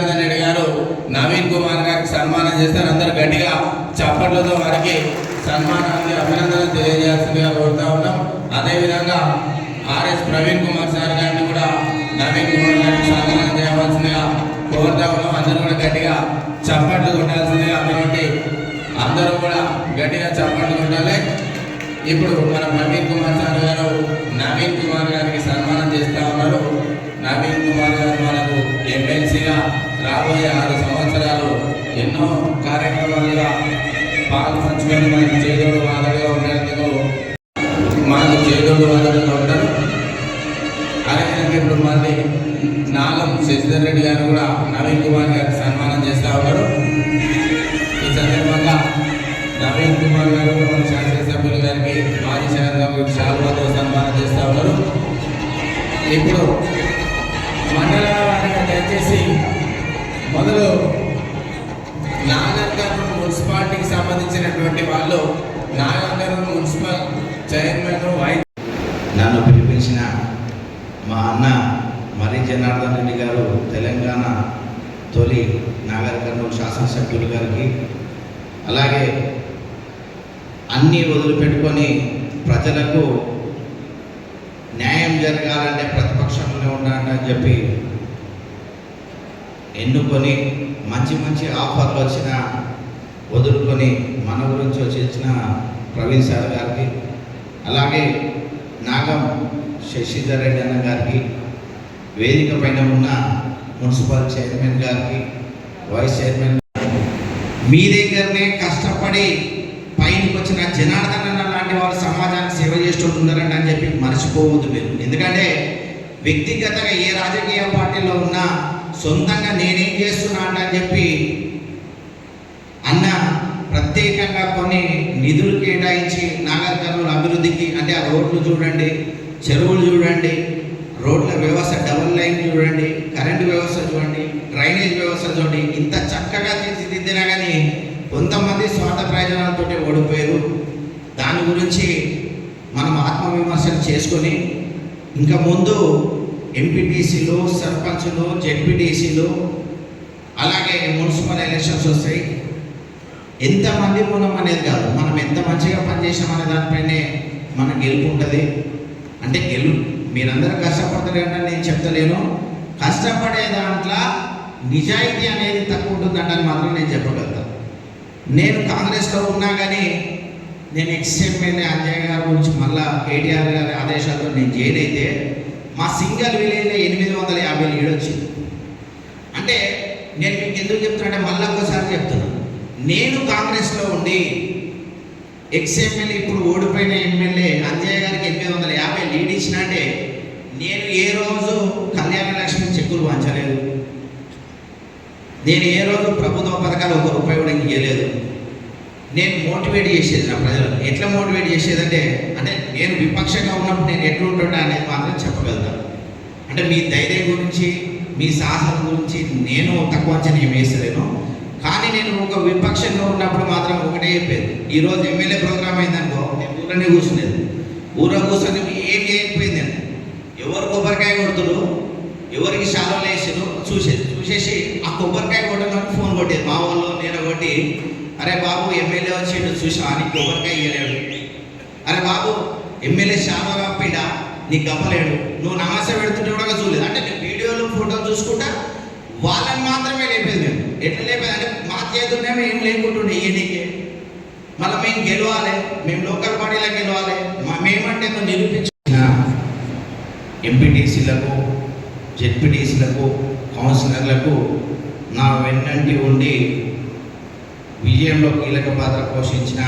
జనార్దన్ రెడ్డి గారు నవీన్ కుమార్ గారికి సన్మానం చేస్తారు. అందరు గట్టిగా చప్పట్లతో వారికి సన్మానానికి అభినందనలు తెలియజేస్తుందిగా కోరుతా ఉన్నాం. అదేవిధంగా ఆర్ఎస్ ప్రవీణ్ కుమార్ సార్ గారిని కూడా నవీన్ కుమార్ గారికి సన్మానం చేయవలసిందిగా కోరుతా ఉన్నాం. అందరూ కూడా గట్టిగా చప్పట్లు కొట్టాల్సిందిగా కాబట్టి అందరూ కూడా గట్టిగా చప్పట్లు కొట్టాలి. ఇప్పుడు మన ప్రవీణ్ కుమార్ సార్ గారు నవీన్ కుమార్ గారికి సన్మానం చేస్తా ఉన్నారు. నవీన్ కుమార్ రాబోయే ఆరు సంవత్సరాలు ఎన్నో కార్యక్రమాలుగా పాల్పంచుకొని మనకి చేదోడు వాదడుగా ఉండేందుకు మనకు చేదోడు వాదడుగా ఉంటారు. అదేవిధంగా ఇప్పుడు మళ్ళీ నాగం శశిధర్ రెడ్డి గారు కూడా నవీన్ కుమార్ గారికి సన్మానం చేస్తా ఉన్నారు. ఈ సందర్భంగా నవీన్ కుమార్ గారు మన శాసనసభ్యులు గారికి మాజీ శాసనసభ్యులు చాలా సన్మానం చేస్తూ ఉన్నారు. ఇప్పుడు సంబంధించినటువంటి వాళ్ళు నాగర్కర్నూలు మున్సిపల్ చైర్మన్ వైస్ నన్ను పిలిపించిన మా అన్న మరి జనార్దన్ రెడ్డి గారు తెలంగాణ తొలి నాగర్ కర్నూలు శాసనసభ్యులు గారికి అలాగే అన్నీ వదిలిపెట్టుకొని ప్రజలకు న్యాయం జరగాలంటే ప్రతిపక్షంలో ఉండాలని చెప్పి ఎన్నుకొని మంచి మంచి ఆఫర్లు వచ్చిన వదులుకొని మన గురించి వచ్చిన ప్రవీణ్ సార్ గారికి అలాగే నాగం శశిధర్ రెడ్డి అన్న గారికి వేదిక పైన ఉన్న మున్సిపల్ చైర్మన్ గారికి వైస్ చైర్మన్ మీ దగ్గరనే కష్టపడి పైనకి వచ్చిన జనార్దన్ అన్న లాంటి వారు సమాజానికి సేవ చేస్తుంటున్నారండి అని చెప్పి మర్చిపోవద్దు మీరు. ఎందుకంటే వ్యక్తిగతంగా ఏ రాజకీయ పార్టీలో ఉన్నా సొంతంగా నేనేం చేస్తున్నా అని చెప్పి అన్న ప్రత్యేకంగా కొన్ని నిధులు కేటాయించి నాగర్ కర్నూలు అభివృద్ధికి అంటే ఆ రోడ్లు చూడండి చెరువులు చూడండి రోడ్ల వ్యవస్థ డబుల్ లైన్ చూడండి కరెంటు వ్యవస్థ చూడండి డ్రైనేజ్ వ్యవస్థ చూడండి ఇంత చక్కగా తీర్చిదిద్దినా కానీ కొంతమంది స్వార్థ ప్రయోజనాలతో ఓడిపోయారు. దాని గురించి మనం ఆత్మవిమర్శన చేసుకొని ఇంకా ముందు ఎంపీటీసీలు సర్పంచ్లు జెడ్పీటీసీలు అలాగే మున్సిపల్ ఎలక్షన్స్ వస్తాయి. ఎంతమంది మనం అనేది కాదు. మనం ఎంత మంచిగా పనిచేసాం అనే దానిపైనే మన గెలుపు ఉంటుంది. అంటే గెలు మీరందరూ కష్టపడతారంటే నేను చెప్తలేను. కష్టపడే దాంట్లో నిజాయితీ అనేది తక్కువ ఉంటుందంటే మాత్రం నేను చెప్పగలుగుతాను నేను కాంగ్రెస్లో ఉన్నా కానీ నేను ఎక్స్ఎంఎల్ఏ అంజయ్ గారి గురించి మళ్ళా కేటీఆర్ గారి ఆదేశాలతో నేను జైన్ అయితే మా సింగల్ విలేజ్లో ఎనిమిది వందల యాభై లీడ్ వచ్చింది అంటే నేను మీకు ఎందుకు చెప్తున్నా అంటే మళ్ళీ ఒకసారి చెప్తున్నాను నేను కాంగ్రెస్లో ఉండి ఎక్స్ఎమ్మెల్యే ఇప్పుడు ఓడిపోయిన ఎమ్మెల్యే అంజయ్య గారికి ఎనిమిది వందల యాభై లీడ్ ఇచ్చిన అంటే నేను ఏ రోజు కళ్యాణ లక్ష్మి చెక్కులు పంచలేదు నేను ఏ రోజు ప్రభుత్వ పథకాలు ఒక రూపాయి కూడా ఇవ్వలేదు నేను మోటివేట్ చేసేది నా ప్రజలను ఎట్లా మోటివేట్ చేసేదంటే అంటే నేను విపక్షంగా ఉన్నప్పుడు నేను ఎట్లుంటుంటా అనేది మాత్రం చెప్పగలుగుతాను అంటే మీ ధైర్యం గురించి మీ సాహసం గురించి నేను తక్కువ అంచనా ఏం వేసలేను కానీ నేను ఒక విపక్షంలో ఉన్నప్పుడు మాత్రం ఒకటే చెప్పేది. ఈరోజు ఎమ్మెల్యే ప్రోగ్రామ్ అయిందనుకో నేను ఊరనే కూర్చునేది. ఊర కూర్చొని ఏం చేయకపోయింది? అని ఎవరు కొబ్బరికాయ కొడుతుడు ఎవరికి శాలలో వేసారు చూసేది. చూసేసి ఆ కొబ్బరికాయ కొట్టడానికి ఫోన్ కొట్టేది. మా వాళ్ళు నేను కొట్టి అరే బాబు ఎమ్మెల్యే వచ్చిండు చూసా అని కొబ్బరికాయ ఇవ్వలేడు అరే బాబు ఎమ్మెల్యే శాలో కప్పిండా నీకు గప్పలేడు నువ్వు నమాస పెడుతుంటే కూడా చూడలేదు. అంటే నేను వీడియోలు ఫోటోలు చూసుకుంటా వాళ్ళని మాత్రమే లేపేది మేము ఎట్లా లేపేది? అంటే మా చేతులనే ఏం లేకుంటుండే ఈయనకి మళ్ళీ మేము గెలవాలి మేము లోకల్ పార్టీలో గెలవాలి. మా మేమంటే మేము నిరూపించిన ఎంపీటీసీలకు జెడ్పీటీసీలకు కౌన్సిలర్లకు నా వెన్నంటి ఉండి విజయంలో కీలక పాత్ర పోషించిన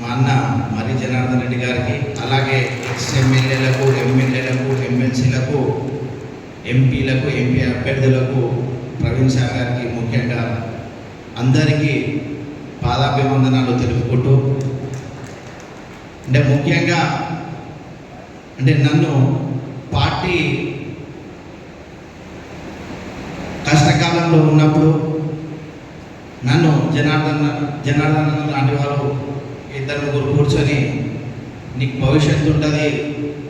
మా అన్న మరి జనార్దన్ రెడ్డి గారికి అలాగే ఎక్స్ ఎమ్మెల్యేలకు ఎమ్మెల్సీలకు ఎంపీలకు ఎంపీ అభ్యర్థులకు ప్రవీణ్ సార్ గారికి ముఖ్యంగా అందరికీ పాదాభివందనాలు తెలుపుకుంటూ అంటే ముఖ్యంగా అంటే నన్ను పార్టీ కష్టకాలంలో ఉన్నప్పుడు నన్ను జనార్దన్ జనార్దన్ లాంటి వారు ఇద్దరు ముగ్గురు కూర్చొని నీకు భవిష్యత్తు ఉంటుంది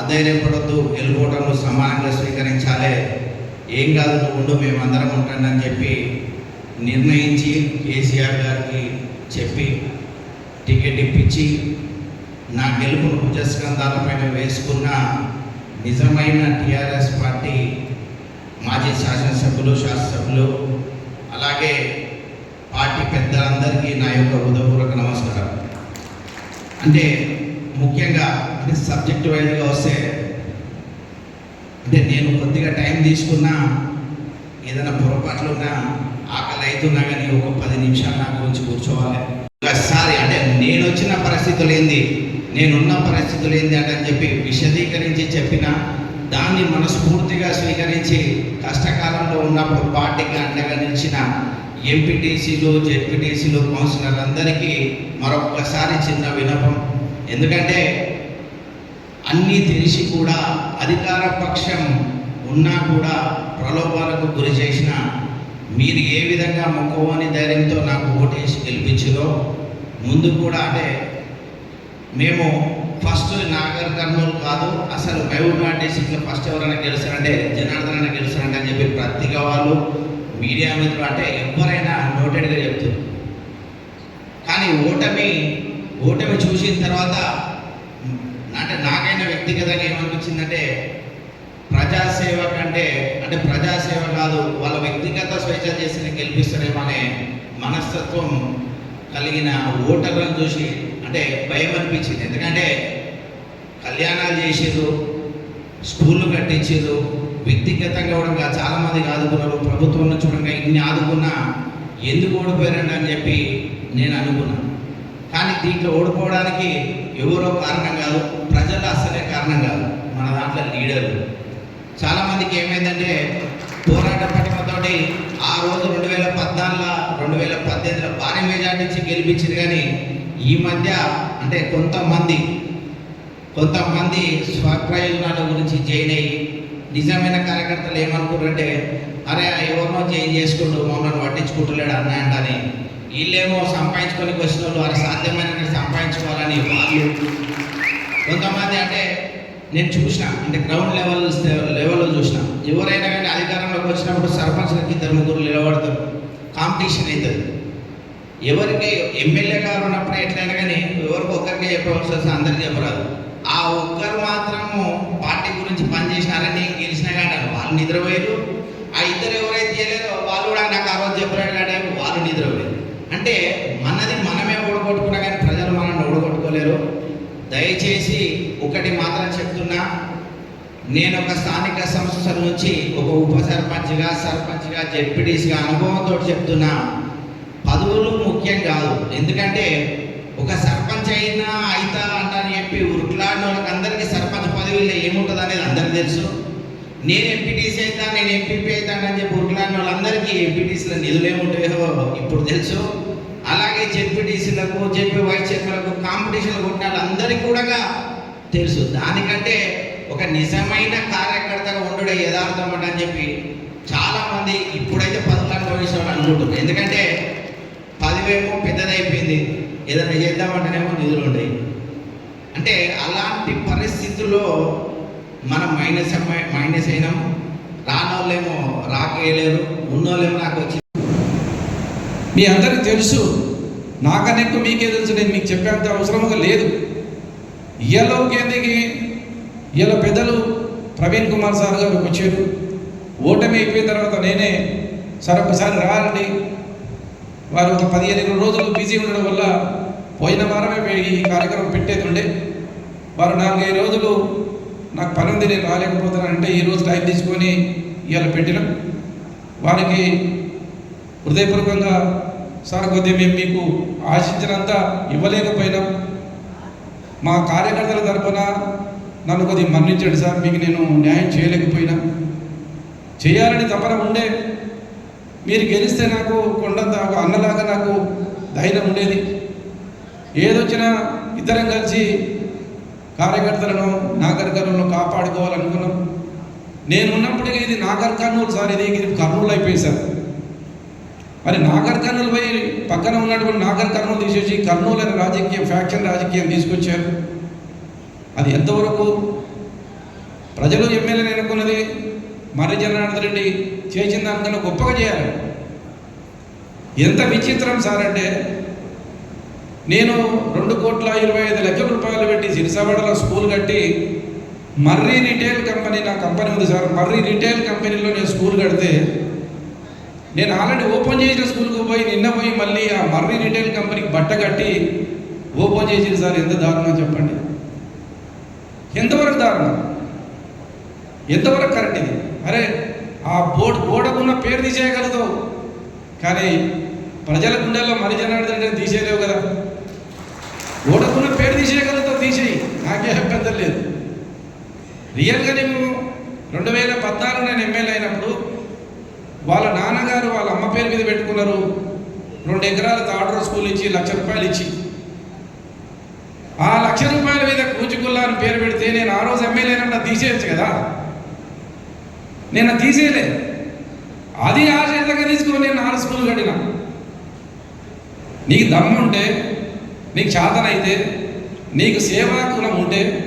అధైర్యపడద్దు వెళ్ళిపోవటంలో సమానంగా స్వీకరించాలి ఏం కాదు నువ్వు ఉండు మేమందరం ఉంటానని చెప్పి నిర్ణయించి కేసీఆర్ గారికి చెప్పి టికెట్ ఇప్పించి నా గెలుపును భుజస్కంధాలపైన వేసుకున్న నిజమైన టీఆర్ఎస్ పార్టీ మాజీ శాసనసభ్యులు శాసనసభ్యులు అలాగే పార్టీ పెద్దలందరికీ నా యొక్క హృదయపూర్వక నమస్కారం అంటే ముఖ్యంగా అంటే సబ్జెక్ట్ వైజ్గా వస్తే అంటే నేను కొద్దిగా టైం తీసుకున్నా ఏదైనా పొరపాట్లు ఉన్నా ఆకలి అవుతున్నా కానీ ఒక పది నిమిషాలు నా గురించి కూర్చోవాలి. ఒకసారి అంటే నేను వచ్చిన పరిస్థితులు ఏంది? నేనున్న పరిస్థితులు ఏంది అంటే అని చెప్పి విశదీకరించి చెప్పిన దాన్ని మనస్ఫూర్తిగా స్వీకరించి కష్టకాలంలో ఉన్నప్పుడు పార్టీకి అండగా నిలిచిన ఎంపీటీసీలు జెడ్పీటీసీలు కౌన్సిలర్లందరికీ మరొకసారి చిన్న వినపం. ఎందుకంటే అన్నీ తెలిసి కూడా అధికార పక్షం ఉన్నా కూడా ప్రలోభాలకు గురి చేసిన మీరు ఏ విధంగా మొక్కవని ధైర్యంతో నాకు ఓటేసి గెలిపించిందో ముందు కూడా అంటే మేము ఫస్ట్ నాగర్ కర్నూలు కాదు అసలు మహబూబ్నాథ్ డిస్టిక్లో ఫస్ట్ ఎవరైనా గెలిచారంటే జనార్దన్ అయినా గెలిచారంటే అని చెప్పి ప్రతిగా వాళ్ళు మీడియా మిత్రులు అంటే ఎవరైనా నోటెడ్గా చెప్తారు. కానీ ఓటమి ఓటమి చూసిన తర్వాత అంటే నాకైనా వ్యక్తిగతంగా ఏమనిపించిందంటే ప్రజాసేవ కంటే అంటే ప్రజాసేవ కాదు వాళ్ళ వ్యక్తిగత స్వేచ్ఛ చేసిన గెలిపిస్తారేమో అనే మనస్తత్వం కలిగిన ఓటర్లను చూసి అంటే భయం అనిపించింది. ఎందుకంటే కళ్యాణాలు చేసేది స్కూళ్ళు కట్టించేదు వ్యక్తిగతంగా కూడా చాలామందికి ఆదుకున్నారు. ప్రభుత్వం నుంచి కూడా ఇన్ని ఆదుకున్నా ఎందుకు ఓడిపోయారండి అని చెప్పి నేను అనుకున్నాను కానీ దీంట్లో ఓడిపోవడానికి ఎవరో కారణం కాదు. ప్రజలు అసలే కారణం కాదు మన దాంట్లో లీడర్లు చాలామందికి ఏమైందంటే పోరాట పటిమతోటి ఆ రోజు రెండు వేల పద్నాలుగులో రెండు వేల పద్దెనిమిదిలో భారీ మెజార్టీ ఇచ్చి కానీ ఈ మధ్య అంటే కొంతమంది కొంతమంది స్వప్రయోజనాల గురించి జైన్ అయ్యి నిజమైన కార్యకర్తలు ఏమనుకుంటారంటే అరే ఎవరినో జైన్ చేసుకుంటూ మమ్మల్ని పట్టించుకుంటలేడు అన్న అని. వీళ్ళేమో సంపాదించుకొని వచ్చిన వాళ్ళు వారు సాధ్యమైన సంపాదించుకోవాలని వాళ్ళు కొంతమంది అంటే నేను చూసిన అంటే గ్రౌండ్ లెవెల్ లెవెల్లో చూసిన ఎవరైనా కానీ అధికారంలోకి వచ్చినప్పుడు సర్పంచ్లకి ఇద్దరు ముగ్గురు నిలబడతారు. కాంపిటీషన్ అవుతుంది. ఎవరికి ఎమ్మెల్యే గారు ఉన్నప్పుడు ఎట్లయినా కానీ ఎవరికి ఒక్కరికే చెప్పవలసి వస్తే అందరికి చెప్పరాదు. ఆ ఒక్కరు మాత్రము పార్టీ గురించి పనిచేసినారని గెలిచినా కానీ వాళ్ళు నిద్రపోయారు. ఆ ఇద్దరు ఎవరైతే చేయలేదో వాళ్ళు కూడా నాకు ఆ రోజు చెప్పలేడు కానీ వాళ్ళు నిద్రపోయారు. అంటే మనది మనమే ఓడగొట్టుకున్నా కానీ ప్రజలు మనల్ని ఓడగొట్టుకోలేరు. దయచేసి ఒకటి మాత్రం చెప్తున్నా. నేను ఒక స్థానిక సంస్థల నుంచి ఒక ఉప సర్పంచ్గా సర్పంచ్గా జెడ్పీటీస్గా అనుభవంతో చెప్తున్నా. పదవులు ముఖ్యం కాదు. ఎందుకంటే ఒక సర్పంచ్ అయినా అయితా అంటారని చెప్పి ఉరుకులాడిన వాళ్ళకి అందరికీ సర్పంచ్ పదవిలో ఏముంటుంది అనేది అందరికీ తెలుసు. నేను ఎంపీటీసీ అవుతా నేను ఎంపీపీ అవుతానని చెప్పి ఉరుకులాడిన వాళ్ళందరికీ ఎంపీటీసీలో నిధులు ఏముంటాయో ఇప్పుడు తెలుసు. జెడ్పీటీసీలకు జెడ్పీ వైస్ చైర్మన్లకు కాంపిటీషన్లు కొట్టిన వాళ్ళందరికీ కూడా తెలుసు. దానికంటే ఒక నిజమైన కార్యకర్తగా ఉండడే యథార్థం అని చెప్పి చాలామంది ఇప్పుడైతే పదవులు అనుభవిస్తామని అనుకుంటున్నారు. ఎందుకంటే పదివేమో పెద్దదైపోయింది. ఏదైనా చేద్దామంటేనేమో నిధులు ఉండేవి అంటే అలాంటి పరిస్థితుల్లో మనం మైనస్ మైనస్ అయినాం. రానోళ్ళేమో రాకేయలేరు ఉన్నోళ్ళేమో నాకు వచ్చి మీ అందరికి తెలుసు నాకనెక్కు మీకే తెలుసు నేను మీకు చెప్పేంత అవసరముగా లేదు. ఇయ్యలో కేంద్రకి ఇయ్యలో పెద్దలు ప్రవీణ్ కుమార్ సార్ గారు వచ్చారు. ఓటమి అయిపోయిన తర్వాత నేనే సార్ ఒకసారి రారండి వారు ఒక పదిహేను రోజులు బిజీ ఉండడం వల్ల పోయిన వారమే ఈ కార్యక్రమం పెట్టేది ఉండే వారు నాలుగైదు రోజులు నాకు పని ఉంది నేను రాలేకపోతున్నానంటే ఈ రోజు టైం తీసుకొని ఇవాళ పెట్టినాం. వారికి హృదయపూర్వకంగా సార్ కొద్దిగా మేము మీకు ఆశించినంత ఇవ్వలేకపోయినాం. మా కార్యకర్తల తరపున నన్ను కొద్దిగా మన్నించండి సార్ మీకు నేను న్యాయం చేయలేకపోయినా. చేయాలని తపన ఉండే మీరు గెలిస్తే నాకు కొండంత ఒక అన్నలాగా నాకు ధైర్యం ఉండేది. ఏదొచ్చినా ఇద్దరం కలిసి కార్యకర్తలను నాగరికలను కాపాడుకోవాలనుకున్నాం. నేనున్నప్పటికీ ఇది నాగర్ కర్నూలు సార్ ఇది ఇది కర్నూలు అయిపోయింది సార్. మరి నాగర్ కర్నూలు పోయి పక్కన ఉన్నటువంటి నాగర్ కర్నూలు తీసేసి కర్నూలు అనే రాజకీయం ఫ్యాక్షన్ రాజకీయం తీసుకొచ్చారు. అది ఎంతవరకు? ప్రజలు ఎమ్మెల్యే ఎన్నుకున్నది మర్రి జనార్దన్ రెడ్డి చేసిన దానికన్నా గొప్పగా చేయాలి. ఎంత విచిత్రం సార్ అంటే నేను రెండు కోట్ల ఇరవై ఐదు లక్షల రూపాయలు పెట్టి సిరిసవాడలో స్కూల్ కట్టి మర్రి రిటైల్ కంపెనీ నా కంపెనీ ఉంది సార్ మర్రి రిటైల్ కంపెనీలో నేను స్కూల్ కడితే నేను ఆల్రెడీ ఓపెన్ చేసిన స్కూల్కి పోయి నిన్న పోయి మళ్ళీ ఆ మర్రి రిటైల్ కంపెనీకి బట్ట కట్టి ఓపెన్ చేసింది సార్. ఎంత దారుణం చెప్పండి. ఎంతవరకు దారుణం? ఎంతవరకు కరెక్ట్ ఇది? అరే ఆ బోర్డు గోడకున్న పేరు తీసేయగలుగుతావు కానీ ప్రజల గుండెల్లో మరి జనార్దన్ రెడ్డి తీసేయలేవు కదా. గోడకున్న పేరు తీసేయగలుగుతావు తీసేయి. నాకే అభ్యంతరం లేదు. రియల్గా నేను రెండు వేల పద్నాలుగు నేను ఎమ్మెల్యే అయినప్పుడు వాళ్ళ నాన్నగారు వాళ్ళ అమ్మ పేరు మీద పెట్టుకున్నారు. రెండు ఎకరాల తాడర స్కూల్ ఇచ్చి లక్ష రూపాయలు ఇచ్చి. ఆ లక్ష రూపాయల మీద కూచిగుల్లా అని పేరు పెడితే నేను ఆ రోజు ఎమ్మెల్యేనన్నా తీసేయచ్చు కదా? నేను తీసేయలే. అది ఆశయంగా తీసుకొని నేను నాలుగు స్కూల్ కట్టిన. నీకు దమ్ముంటే నీకు చేతనైతే నీకు సేవా ఉంటే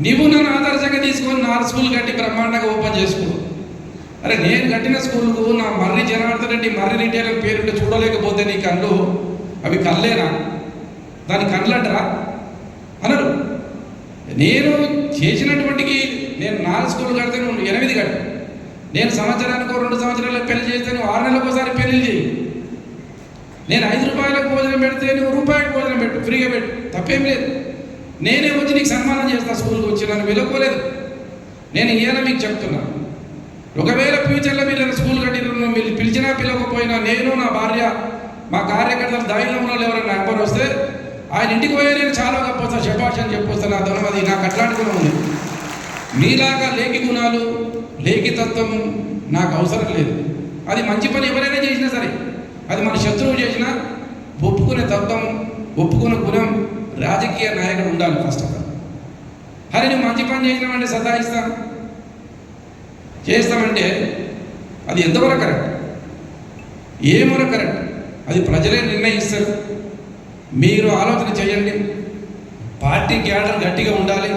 నీవు నన్ను ఆదర్శంగా తీసుకొని నాలుగు స్కూల్ కట్టి బ్రహ్మాండంగా ఓపెన్ చేసుకో. అరే నేను కట్టిన స్కూల్కు నా మర్రి జనార్దన్ రెడ్డి మర్రి రిటైల్ అని పేరుంటే చూడలేకపోతే నీ కళ్ళు? అవి కళ్ళేనా? దాని కళ్ళంటరా? అనరు. నేను చేసినటువంటికి నేను నాలుగు స్కూల్ కడితే నువ్వు ఎనిమిది కట్టు. నేను సంవత్సరానికి రెండు సంవత్సరాలకు పెళ్ళి చేస్తే నువ్వు ఆరు నెలలకు ఒకసారి పెళ్ళి చేయి. నేను ఐదు రూపాయలకు భోజనం పెడితే నువ్వు రూపాయలకు భోజనం పెట్టు ఫ్రీగా పెట్టు. తప్పేం లేదు. నేనే వచ్చి నీకు సన్మానం చేస్తా స్కూల్కి వచ్చి నన్ను వెలుకోలేదు నేను ఏమైనా మీకు చెప్తున్నా. ఒకవేళ ఫ్యూచర్లో మీరు స్కూల్ కట్టిన మీరు పిలిచినా పిలవకపోయినా నేను నా భార్య మా కార్యకర్తలు ధైర్యం ఉన్న ఎవరైనా నెంబర్ వస్తే ఆయన ఇంటికి పోయి నేను చాలా గొప్ప వస్తాను అని చెప్పొస్తాను నా ధనం అది నాకు అట్లాంటి గుణం ఉంది. మీలాగా లేఖి గుణాలు లేఖి నాకు అవసరం లేదు. అది మంచి పని ఎవరైనా చేసినా సరే. అది మన శత్రువు చేసినా ఒప్పుకునే తత్వం ఒప్పుకునే గుణం రాజకీయ నాయకుడు ఉండాలి ఫస్ట్ ఆఫ్ ఆల్. అరే నువ్వు మంచి పని చేసినామంటే సదాయిస్తాను చేస్తామంటే అది ఎంతవరకు కరెక్ట్? ఏమరకు కరెక్ట్? అది ప్రజలే నిర్ణయిస్తారు. మీరు ఆలోచన చేయండి. పార్టీ క్యాడర్ గట్టిగా ఉండాలి.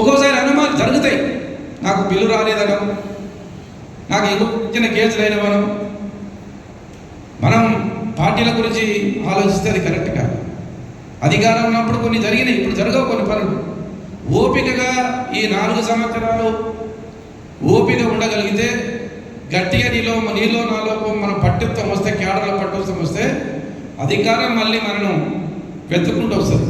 ఒక్కోసారి అనుమానాలు జరుగుతాయి. నాకు బిల్లు రాలేదనో నాకు ఎక్కువ చిన్న కేసులు అయినవనో మనం పార్టీల గురించి ఆలోచిస్తే అది కరెక్ట్ కాదు. అధికారం ఉన్నప్పుడు కొన్ని జరిగినాయి ఇప్పుడు జరగవు కొన్ని పనులు. ఓపికగా ఈ నాలుగు సంవత్సరాలు ఓపిక ఉండగలిగితే గట్టిగా నీలో నీలో నాలో మనం పట్టుత్వం వస్తే కేడర్లో పట్టుత్వం వస్తే అధికారం మళ్ళీ మనను వెతుక్కుంటూ వస్తుంది.